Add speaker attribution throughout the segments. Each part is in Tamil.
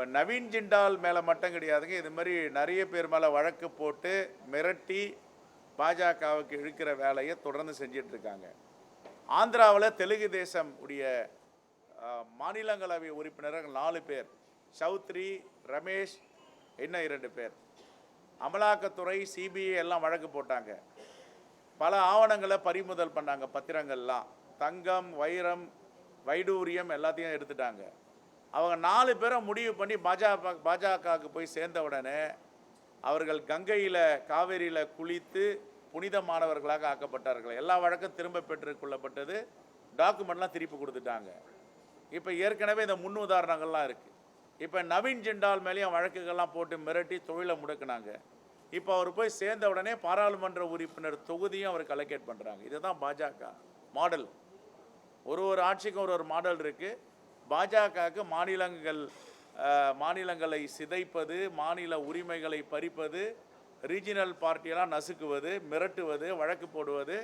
Speaker 1: இப்போ நவீன் ஜிண்டால் மேலே மட்டும் கிடையாதுங்க. இது மாதிரி நிறைய பேர் மேலே வழக்கு போட்டு மிரட்டி பாஜகவுக்கு இழுக்கிற வேலையை தொடர்ந்து செஞ்சிட்டு இருக்காங்க. ஆந்திராவில் தெலுங்கு தேசம் உடைய மாநிலங்களவை உறுப்பினர்கள் நாலு பேர். சௌத்ரி ரமேஷ் இன்னும் இரண்டு பேர். அமலாக்கத்துறை சிபிஐ எல்லாம் வழக்கு போட்டாங்க. பல ஆவணங்களை பறிமுதல் பண்ணாங்க பத்திரங்கள்லாம். தங்கம் வைரம் வைடூரியம் எல்லாத்தையும் எடுத்துட்டாங்க. அவங்க நாலு பேரை முடிவு பண்ணி பாஜக பாஜகவுக்கு போய் சேர்ந்த உடனே அவர்கள் கங்கையில் காவேரியில் குளித்து புனிதமானவர்களாக ஆக்கப்பட்டார்கள். எல்லா வழக்கும் திரும்ப பெற்றுக்கொள்ளப்பட்டது டாக்குமெண்ட்லாம் திருப்பி கொடுத்துட்டாங்க. இப்போ ஏற்கனவே இந்த முன் உதாரணங்கள்லாம் இருக்குது இப்போ நவீன் ஜிண்டால் மேலேயும் வழக்குகள்லாம் போட்டு மிரட்டி தொழிலை முடக்குனாங்க. இப்போ அவர் போய் சேர்ந்த உடனே பாராளுமன்ற உறுப்பினர் தொகுதியும் அவர் கலெக்டேட் பண்ணுறாங்க இதுதான் பாஜக மாடல் ஒரு ஒரு ஆட்சிக்கும் ஒரு ஒரு மாடல் இருக்குது பாஜகவுக்கு மாநிலங்கள் மாநிலங்களை சிதைப்பது மாநில உரிமைகளை பறிப்பது ரீஜினல் பார்ட்டியெல்லாம் நசுக்குவது மிரட்டுவது வழக்கு போடுவது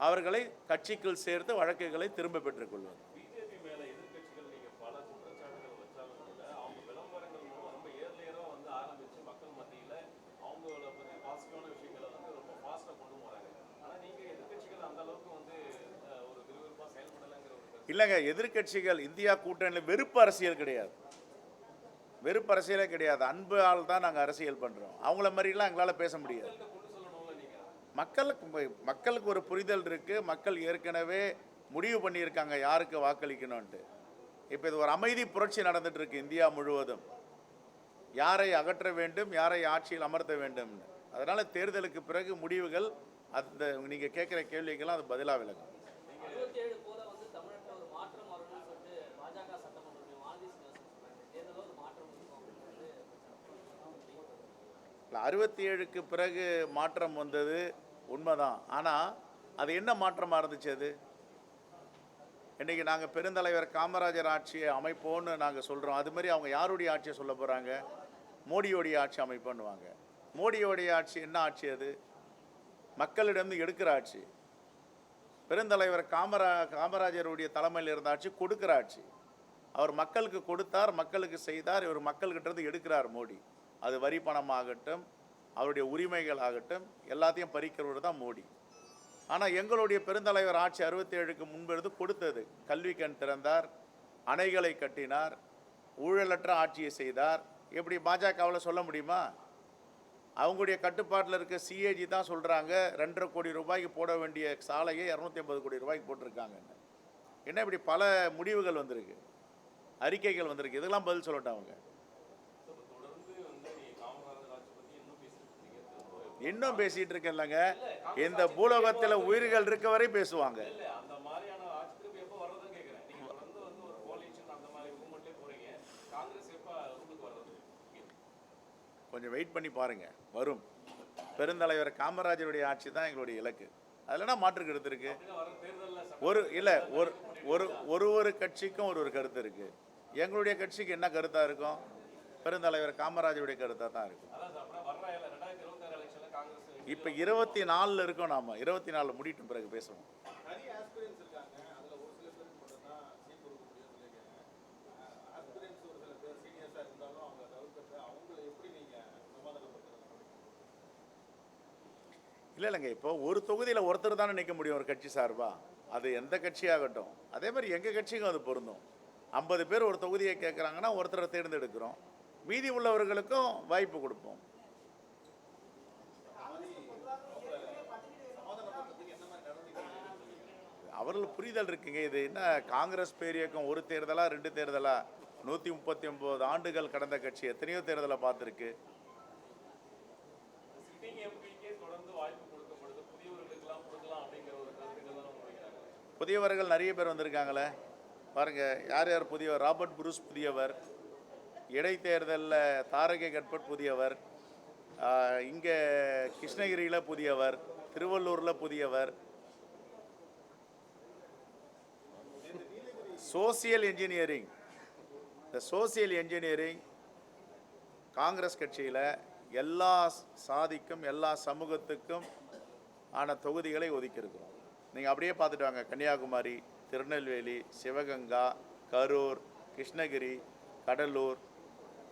Speaker 1: அவர்களை கட்சிக்குள் சேர்த்து வழக்குகளை திரும்ப பெற்றுக்கொள்வது
Speaker 2: பிஜேபி மேல எதிர்க்கட்சிகள் நீங்க பல குற்றச்சாட்டுகள் வச்சாலும் கூட அவங்க விளம்பரங்கள் மூலம் ரொம்ப ஏர்லியரா வந்து ஆரம்பிச்சு மக்கள் மத்தியில அவங்கள பத்தி பாசிட்டிவான விஷயங்களை வந்து ரொம்ப ஃபாஸ்டா கொண்டு போறாங்க ஆனா நீங்க எதிர்க்கட்சிகள் அந்த அளவுக்கு வந்து அஹ், ஒரு விறுவிறுப்பா செயல்படலைங்கிற ஒரு கருத்து
Speaker 1: இல்லைங்க எதிர்க்கட்சிகள் இந்தியா கூட்டணியில் வெறுப்பு அரசியல் கிடையாது. வெறுப்பு அரசியலே கிடையாது. அன்பால் தான் நாங்கள் அரசியல் பண்ணுறோம் அவங்கள மாதிரிலாம் எங்களால் பேச முடியாது. மக்களுக்கு மக்களுக்கு ஒரு புரிதல் இருக்குது மக்கள் ஏற்கனவே முடிவு பண்ணியிருக்காங்க யாருக்கு வாக்களிக்கணும்ன்ட்டு. இப்போ இது ஒரு அமைதி புரட்சி நடந்துட்டு இருக்கு இந்தியா முழுவதும். யாரை அகற்ற வேண்டும் யாரை ஆட்சியில் அமர்த்த வேண்டும்னு அதனால் தேர்தலுக்கு பிறகு முடிவுகள் அந்த நீங்கள் கேட்குற கேள்விக்கெல்லாம் அது பதிலாக விளக்கும்
Speaker 3: அறுபத்தி ஏழு போல வந்து தமிழ்நாட்டில் ஒரு மாற்றம் வரும்னு சொல்லிட்டு பாஜக சட்டமன்ற மாலதி சீனிவாசன் சொல்றாங்க தேர்தலில் ஒரு மாற்றம் இருக்கும் அப்படின்னு
Speaker 1: இல்லை அறுபத்தி ஏழுக்கு பிறகு மாற்றம் வந்தது உண்மைதான். ஆனால் அது என்ன மாற்றமாக இருந்துச்சு அது? இன்றைக்கி நாங்கள் பெருந்தலைவர் காமராஜர் ஆட்சியை அமைப்போன்னு நாங்கள் சொல்கிறோம் அது மாதிரி அவங்க யாருடைய ஆட்சியை சொல்ல போகிறாங்க மோடியோடைய ஆட்சி அமைப்போன்னுவாங்க. மோடியோடைய ஆட்சி என்ன ஆட்சி அது? மக்களிடம் எடுக்கிற ஆட்சி. பெருந்தலைவர் காமரா காமராஜருடைய தலைமையில் இருந்த ஆட்சி கொடுக்குற ஆட்சி. அவர் மக்களுக்கு கொடுத்தார் மக்களுக்கு செய்தார் இவர் மக்கள்கிட்ட இருந்து எடுக்கிறார் மோடி. அது வரி பணமாகட்டும் அவருடைய உரிமைகள் ஆகட்டும் எல்லாத்தையும் பறிக்கிறவர் தான் மோடி. ஆனால் எங்களுடைய பெருந்தலைவர் ஆட்சி அறுபத்தேழுக்கு முன்பிருந்து கொடுத்தது. கல்வி கண் திறந்தார் அணைகளை கட்டினார் ஊழலற்ற ஆட்சியை செய்தார். எப்படி பாஜகவில் சொல்ல முடியுமா? அவங்களுடைய கட்டுப்பாட்டில் இருக்க சிஏஜி தான் சொல்கிறாங்க ரெண்டரை கோடி ரூபாய்க்கு போட வேண்டிய சாலையை இரநூத்தி ஐம்பது கோடி ரூபாய்க்கு போட்டிருக்காங்கன்னு என்ன இப்படி பல முடிவுகள் வந்திருக்கு அறிக்கைகள் வந்திருக்கு. இதெல்லாம் பதில் சொல்லட்டும் அவங்க
Speaker 2: தொடர்ந்து வந்து நீ காமராஜர் ஆட்சி பத்தி இன்னும் பேசிட்டு இருக்கீங்க திரும்ப.
Speaker 1: இன்னும் பேசிட்டு இருக்கேன்லங்க. இந்த பூலோகத்தில் உயிர்கள் இருக்க வரை பேசுவாங்க. கொஞ்சம் வெயிட் பண்ணி பாருங்க. வரும். பெருந்தலைவர் காமராஜருடைய ஆட்சி தான் எங்களுடைய இலக்கு. அதில் மாற்று கருத்து இருக்கு? ஒரு இல்லை ஒரு ஒரு ஒரு ஒரு கட்சிக்கும் ஒரு ஒரு கருத்து இருக்கு. எங்களுடைய கட்சிக்கு என்ன கருத்தாக இருக்கும்? பெருந்தலைவர் காமராஜருடைய கருத்தாக தான் இருக்கும். இப்போ இருபத்தி நாலில் இருக்கோம் நாம. இருபத்தி நாலில் முடிட்டும் பிறகு பேசுவோம். இல்லை இல்லைங்க. இப்போ ஒரு தொகுதியில் ஒருத்தர் தானே நிற்க முடியும் ஒரு கட்சி சார்பா? அது எந்த கட்சியாகட்டும் அதே மாதிரி எங்கள் கட்சிக்கும் அது பொருந்தும். ஐம்பது பேர் ஒரு தொகுதியை கேட்குறாங்கன்னா ஒருத்தரை தேர்ந்தெடுக்கிறோம். மீதி உள்ளவர்களுக்கும் வாய்ப்பு கொடுப்போம். அவர்கள் புரிதல் இருக்குங்க. இது என்ன காங்கிரஸ் பேரியக்கம் ஒரு தேர்தலா ரெண்டு தேர்தலா? நூற்றி முப்பத்தி ஒம்பது ஆண்டுகள் கடந்த கட்சி. எத்தனையோ தேர்தலை பார்த்துருக்கு. புதியவர்கள் நிறைய பேர் வந்திருக்காங்களே. பாருங்க யார் யார் புதியவர்? Robert Bruce புதியவர். இடைத்தேர்தலில் தாரகை கட்பட் புதியவர். இங்கே கிருஷ்ணகிரியில் புதியவர். திருவள்ளூரில் புதியவர். Social engineering. இந்த சோசியல் இன்ஜினியரிங் காங்கிரஸ் கட்சியில் எல்லா சாதிக்கும் எல்லா சமூகத்துக்கும் ஆன தொகுதிகளை ஒதுக்கியிருக்கிறோம். நீங்கள் அப்படியே பார்த்துட்டு வாங்க. கன்னியாகுமரி திருநெல்வேலி சிவகங்கா கரூர் கிருஷ்ணகிரி கடலூர்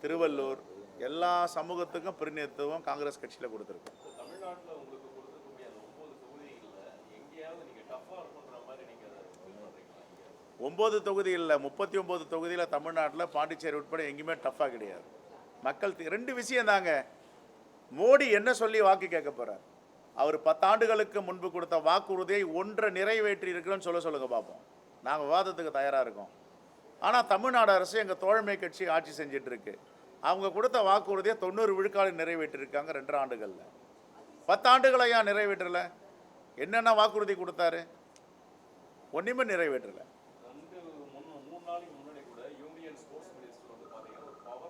Speaker 1: திருவள்ளூர் எல்லா சமூகத்துக்கும் பிரதிநிதித்துவம் காங்கிரஸ் கட்சியில் கொடுத்துருக்கோம்
Speaker 2: இப்ப தமிழ்நாட்டுல உங்களுக்கு கொடுக்கக்கூடிய அந்த ஒன்பது தொகுதிகள்ல எங்கேயாவது நீங்க டஃபா இருக்குன்ற மாதிரி நீங்க அதை feel பண்றீங்களா இங்க?
Speaker 1: ஒம்பது தொகுதியில் முப்பத்தி ஒம்பது தொகுதியில் தமிழ்நாட்டில் பாண்டிச்சேரி உட்பட எங்கேயுமே டஃப்பாக கிடையாது. மக்கள் ரெண்டு விஷயம் தாங்க. மோடி என்ன சொல்லி வாக்கு கேட்க போகிறார் அவர் பத்தாண்டுகளுக்கு முன்பு கொடுத்த வாக்குறுதியை ஒன்றை நிறைவேற்றி இருக்கிறோன்னு சொல்ல சொல்லுங்க பார்ப்போம் நாங்கள் விவாதத்துக்கு தயாராக இருக்கோம். ஆனால் தமிழ்நாடு அரசு எங்கள் தோழமை கட்சி ஆட்சி செஞ்சுட்டு இருக்கு அவங்க கொடுத்த வாக்குறுதியை தொண்ணூறு விழுக்காடு நிறைவேற்றிருக்காங்க ரெண்டு ஆண்டுகளில். பத்தாண்டுகளை ஏன் நிறைவேற்றலை? என்னென்ன வாக்குறுதி கொடுத்தாரு? ஒன்றுமே நிறைவேற்றலை.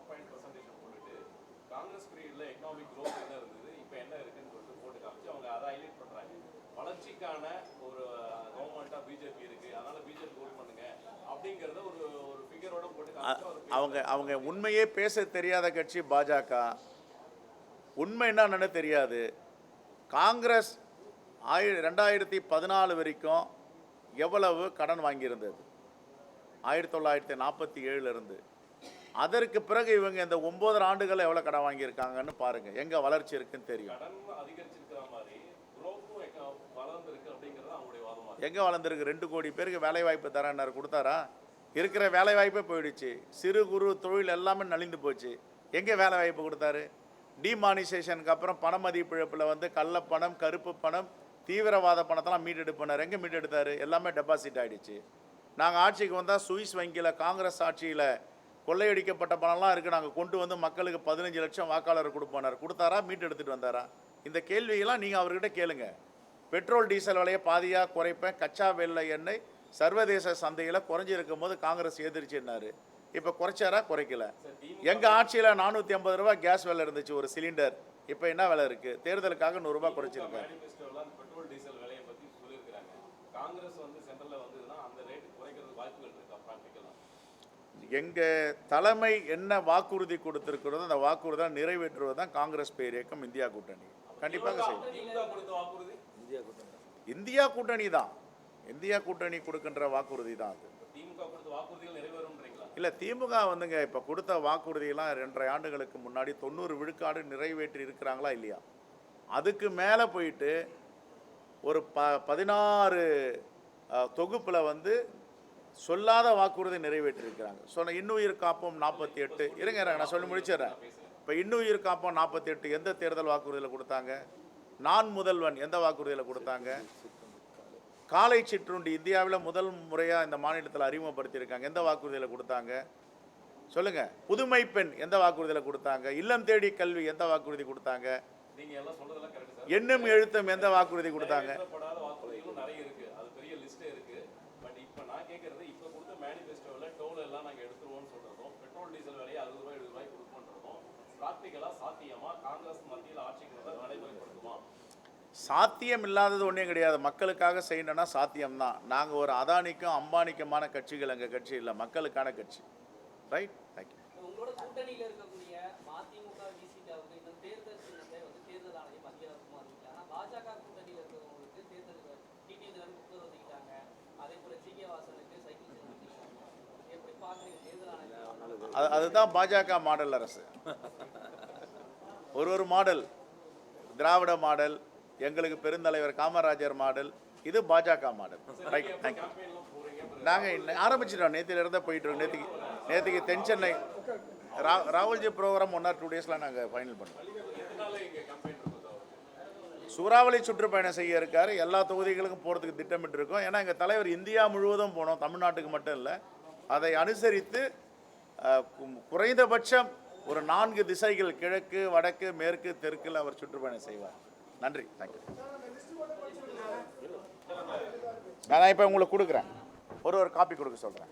Speaker 2: பாயிண்ட் பர்சன்டேஷன் போட்டுட்டு காங்கிரஸ் பீரியட்ல எக்கனாமிக் growth என்ன இருந்தது? இப்போ என்ன இருக்குன்னு சொல்லிட்டு போட்டு காமிச்சு அவங்க அதை ஹைலைட் பண்றாங்க. வளர்ச்சிக்கான ஒரு கவர்மெண்டா பிஜேபி இருக்கு. அதனால பிஜேபி ஓட் பண்ணுங்க. அப்படிங்கறத ஒரு ஒரு ஃபிகரோட போட்டு
Speaker 1: அவங்க அவங்க உண்மையே பேச தெரியாத கட்சி பாஜக. உண்மை என்னன்னு தெரியாது. காங்கிரஸ் ஆயி ரெண்டாயிரத்தி பதினாலு வரைக்கும் எவ்வளவு கடன் வாங்கியிருந்தது? ஆயிரத்தி தொள்ளாயிரத்தி நாற்பத்தி ஏழுலேருந்து அதற்கு பிறகு இவங்க இந்த ஒம்பது ஆண்டுகள் எவ்வளோ கடன் வாங்கியிருக்காங்கன்னு பாருங்கள் எங்கே வளர்ச்சி இருக்குன்னு தெரியும். எங்கே வளர்ந்துருக்கு ரெண்டு கோடி பேருக்கு வேலை வாய்ப்பு தரேன்னாரு கொடுத்தாரா? இருக்கிற வேலை வாய்ப்பே போயிடுச்சு. சிறு குறு தொழில் எல்லாமே நலிந்து போச்சு. எங்கே வேலை வாய்ப்பு கொடுத்தாரு? டிமானிசேஷனுக்கு அப்புறம் பண மதிப்பிழப்பில் வந்து கள்ளப்பணம் கருப்பு பணம் தீவிரவாத பணத்தெல்லாம் மீட்டெடுப்பினார் எங்கே மீட்டெடுத்தாரு? எல்லாமே டெபாசிட் ஆயிடுச்சு. நாங்கள் ஆட்சிக்கு வந்தால் சுவிஸ் வங்கியில் காங்கிரஸ் ஆட்சியில் கொள்ளையடிக்கப்பட்ட பணம்லாம் இருக்குது நாங்கள் கொண்டு வந்து மக்களுக்கு பதினஞ்சு லட்சம் வாக்காளர் கொடுப்போனார். கொடுத்தாரா? மீட்டு எடுத்துகிட்டு வந்தாரா? இந்த கேள்வியெல்லாம் நீங்கள் அவர்கிட்ட கேளுங்க. பெட்ரோல் டீசல் விலையை பாதியாக குறைப்பேன். கச்சா வெள்ளை எண்ணெய் சர்வதேச சந்தையில் குறைஞ்சிருக்கும் போது காங்கிரஸ் எதிர்ச்சின்னாரு. இப்போ குறைச்சாரா? குறைக்கல. எங்கள் ஆட்சியில் நானூற்றி ஐம்பது ரூபா கேஸ் விலை இருந்துச்சு ஒரு சிலிண்டர் இப்போ என்ன விலை இருக்குது தேர்தலுக்காக நூறுரூபா குறைச்சிருக்காரு
Speaker 2: மேனிஃபெஸ்டோல அந்த பெட்ரோல் டீசல் விலையை பத்தி சொல்லியிருக்கிறாங்க காங்கிரஸ் வந்து சென்ட்ரல்ல வந்ததுன்னா அந்த ரேட் குறைக்கிறதுக்கு வாய்ப்புகள் இருக்கா ப்ராக்டிக்கலா
Speaker 1: எங்கள் தலைமை என்ன வாக்குறுதி கொடுத்துருக்கிறதோ அந்த வாக்குறுதியை நிறைவேற்றுவது தான் காங்கிரஸ் பேர் இயக்கம் இந்தியா கூட்டணி. கண்டிப்பாக செய்யும்.
Speaker 2: திமுக கொடுத்த வாக்குறுதி?
Speaker 1: இந்தியா கூட்டணி. தான். இந்தியா கூட்டணி கொடுக்கின்ற வாக்குறுதி தான் அது.
Speaker 2: திமுக கொடுத்த வாக்குறுதிகள் நிறைவேறும்ன்றீங்களா?
Speaker 1: இல்லை திமுக வந்துங்க இப்போ கொடுத்த வாக்குறுதியெல்லாம் ரெண்டரை ஆண்டுகளுக்கு முன்னாடி தொண்ணூறு விழுக்காடு நிறைவேற்றி இருக்கிறாங்களா இல்லையா? அதுக்கு மேலே போயிட்டு ஒரு ப பதினாறு தொகுப்பில் வந்து சொல்லாத வாக்குறுதி நிறைவேற்றியிருக்கிறாங்க. சொன்ன இன்னுயிர் காப்போம் நாற்பத்தி எட்டு இருங்க இருங்க, நான் சொல்லி முடிச்சிடுறேன். இப்போ இன்னுயிர் காப்போம் நாற்பத்தி எட்டு எந்த தேர்தல் வாக்குறுதியில் கொடுத்தாங்க? நான் முதல்வன் எந்த வாக்குறுதியில் கொடுத்தாங்க? காலை சிற்றுண்டி இந்தியாவில் முதல் முறையாக இந்த மாநிலத்தில் அறிமுகப்படுத்தியிருக்காங்க. எந்த வாக்குறுதியில் கொடுத்தாங்க? சொல்லுங்க. புதுமை பெண் எந்த வாக்குறுதியில் கொடுத்தாங்க? இல்லம் தேடி கல்வி எந்த வாக்குறுதி கொடுத்தாங்க? எண்ணும் எழுத்தும் எந்த வாக்குறுதி கொடுத்தாங்க?
Speaker 2: இப்போ நான் கேட்கறது இப்போ கொடுத்த மேனிஃபெஸ்டோவில் டோல் எல்லாம் நாங்க எடுத்துருவோம்னு சொல்றதும் பெட்ரோல் டீசல் விலையை அறுபது ரூபாய் எழுபது ரூபாய் கொடுப்போன்றதும் ப்ராக்டிக்கலா சாத்தியமா? காங்கிரஸ் மத்தியில் ஆட்சிக்கு நடைமுறைப்படுத்துமா?
Speaker 1: சாத்தியம் இல்லாதது ஒன்றும் கிடையாது. மக்களுக்காக செய்யணும்னா சாத்தியம்தான். நாங்கள் ஒரு அதானிக்கும் அம்பானிக்குமான கட்சிகள் எங்கள் கட்சி இல்லை. மக்களுக்கான கட்சி. ரைட் தேங்க்யூ
Speaker 3: உங்களோட கூட்டணியில இருக்கக்கூடிய மதிமுக விசிகாவுக்கு இந்த தேர்தல் சின்னத்தை வந்து தேர்தல் ஆணையம் மத்திய அரசுமா இருக்கு ஆனா பாஜக அது
Speaker 1: அதுதான் பாஜக மாடல் அரசு. ஒரு ஒரு மாடல். திராவிட மாடல் எங்களுக்கு பெருந்தலைவர் காமராஜர் மாடல் இது பாஜக மாடல். ரைட் தேங்க்யூ நாங்கள் ஆரம்பிச்சிட்டோம். நேற்றுல போயிட்டுருக்கோம். போயிட்டு நேற்றுக்கு நேற்றுக்கு தென் சென்னை ரா Rahulji program one or two டேஸில் நாங்கள் ஃபைனல் பண்ணோம். சூறாவளி சுற்றுப்பயணம் செய்ய இருக்காரு. எல்லா தொகுதிகளுக்கும் போகிறதுக்கு திட்டமிட்டு இருக்கோம் ஏன்னா எங்கள் தலைவர் இந்தியா முழுவதும் போனோம். தமிழ்நாட்டுக்கு மட்டும் இல்லை. அதை அனுசரித்து குறைந்தபட்சம் ஒரு நான்கு திசைகள் கிழக்கு வடக்கு மேற்கு தெற்கில் அவர் சுற்றுப்பயணம் செய்வார். நன்றி. தேங்க்யூ நான் இப்போ உங்களுக்கு கொடுக்குறேன். ஒரு ஒரு காப்பி கொடுக்க சொல்கிறேன்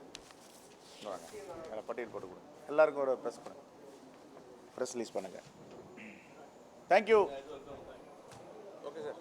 Speaker 1: பட்டியல் போட்டு கொடுங்க. எல்லாருக்கும் ஒரு ப்ரெஸ் பண்ணுங்க. ப்ரெஸ் ரிலீஸ் பண்ணுங்கள் தேங்க்யூ
Speaker 4: ஓகே சார்